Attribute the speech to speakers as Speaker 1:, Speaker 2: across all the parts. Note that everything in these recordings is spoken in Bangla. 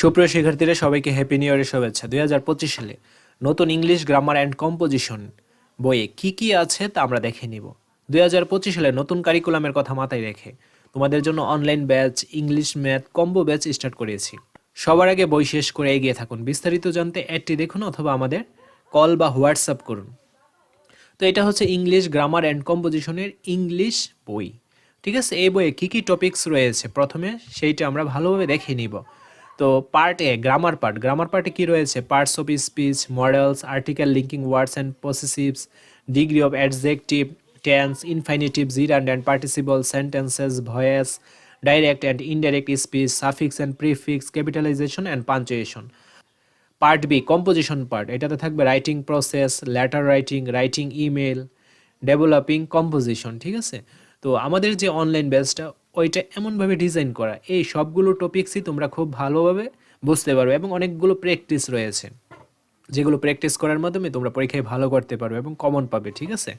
Speaker 1: সুপ্রিয় শিক্ষার্থীরা, সবাইকে হ্যাপি নিউ ইয়ারের শুভেচ্ছা। দুই হাজার পঁচিশ সালে নতুন ইংলিশ গ্রামার অ্যান্ড কম্পোজিশন বইয়ে কি কি আছে তা আমরা দেখে নিব। দুই হাজার পঁচিশ সালে নতুন কারিকুলামের কথা মাথায় রেখে তোমাদের জন্য online batch English math combo batch start করেছি সবার আগে বই শেষ করে এগিয়ে থাকুন। বিস্তারিত জানতে অ্যাডটি দেখুন অথবা আমাদের কল বা হোয়াটসঅ্যাপ করুন। তো এটা হচ্ছে ইংলিশ গ্রামার অ্যান্ড কম্পোজিশনের ইংলিশ বই। ঠিক আছে? এই বইয়ে কী কী টপিকস রয়েছে? প্রথমে সেইটা আমরা ভালোভাবে দেখে নিব। তো part A grammar part grammar পার্টে কী রয়েছে? Parts of speech modals article linking words and possessives degree of adjective tense infinitive gerund and participle sentences voice direct and indirect speech suffix and prefix capitalisation and punctuation part B composition part এটাতে থাকবে writing process letter writing writing email developing composition ঠিক আছে? তো আমাদের যে অনলাইন ব্যাচটা ওইটা এমনভাবে ডিজাইন করা। এই সবগুলো টপিক্সই তোমরা খুব ভালোভাবে বুঝতে পারবে এবং অনেকগুলো প্র্যাকটিস রয়েছে। যেগুলো প্র্যাকটিস করার মাধ্যমে তোমরা পরীক্ষায় ভালো করতে পারবে এবং কমন পাবে, ঠিক আছে?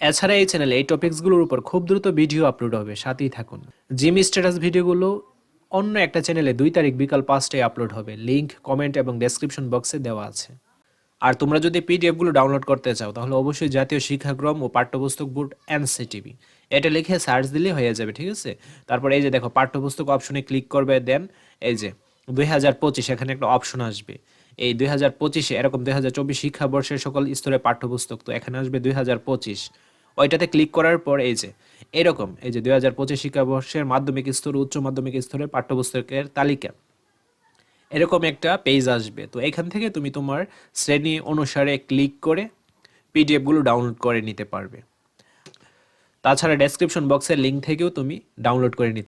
Speaker 1: এছাড়া এই চ্যানেলে এই টপিকসগুলোর উপর খুব দ্রুত ভিডিও আপলোড হবে, সাথেই থাকুন। জিম স্ট্যাটাস ভিডিওগুলো অন্য একটা চ্যানেলে দুই তারিখ বিকাল পাঁচটায় আপলোড হবে। লিঙ্ক কমেন্ট এবং ডেসক্রিপশন বক্সে দেওয়া আছে। আর তোমরা যদি পিডিএফগুলো ডাউনলোড করতে চাও, তাহলে অবশ্যই জাতীয় শিক্ষাক্রম ও পাঠ্যপুস্তক বোর্ড এনসিটিভি এটা লিখে সার্চ দিলে হয়ে যাবে, ঠিক আছে? তারপর এই যে দেখো, পাঠ্যপুস্তক অপশনে ক্লিক করবে দেন এই যে দুই হাজার পঁচিশ, এখানে একটা অপশন আসবে। এই দুই হাজার পঁচিশে এরকম দুই হাজার চব্বিশ শিক্ষাবর্ষের সকল স্তরের পাঠ্যপুস্তক, তো এখানে আসবে দুই হাজার পঁচিশ। ওইটাতে ক্লিক করার পর এই যে, এরকম, এই যে দুই হাজার পঁচিশ শিক্ষাবর্ষের মাধ্যমিক স্তর, উচ্চ মাধ্যমিক স্তরের পাঠ্যপুস্তকের তালিকা। এরকম একটা পেজ আসবে। তো এখান থেকে তুমি তোমার শ্রেণি অনুসারে ক্লিক করে পিডিএফগুলো ডাউনলোড করে নিতে পারবে। তাছাড়া ডেসক্রিপশন বক্সের লিঙ্ক থেকেও তুমি ডাউনলোড করে নিতে